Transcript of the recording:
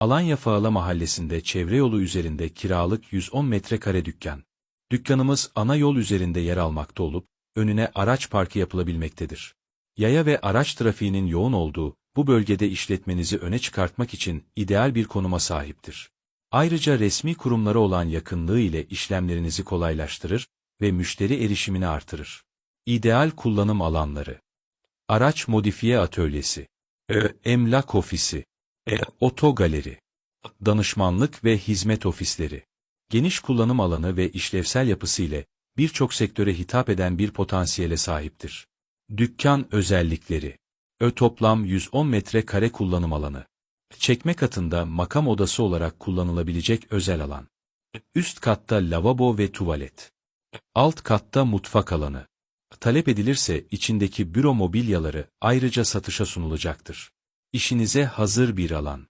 Alanya Fağla Mahallesi'nde çevre yolu üzerinde kiralık 110 metrekare dükkan. Dükkanımız ana yol üzerinde yer almakta olup, önüne araç parkı yapılabilmektedir. Yaya ve araç trafiğinin yoğun olduğu, bu bölgede işletmenizi öne çıkartmak için ideal bir konuma sahiptir. Ayrıca resmi kurumlara olan yakınlığı ile işlemlerinizi kolaylaştırır ve müşteri erişimini artırır. İdeal kullanım alanları Araç modifiye atölyesi e, Emlak ofisi e, Otogaleri Danışmanlık ve hizmet ofisleri Geniş kullanım alanı ve işlevsel yapısı ile birçok sektöre hitap eden bir potansiyele sahiptir. Dükkan özellikleri Ö toplam 110 metrekare kullanım alanı. Çekme katında makam odası olarak kullanılabilecek özel alan. Üst katta lavabo ve tuvalet. Alt katta mutfak alanı. Talep edilirse içindeki büro mobilyaları ayrıca satışa sunulacaktır. İşinize hazır bir alan.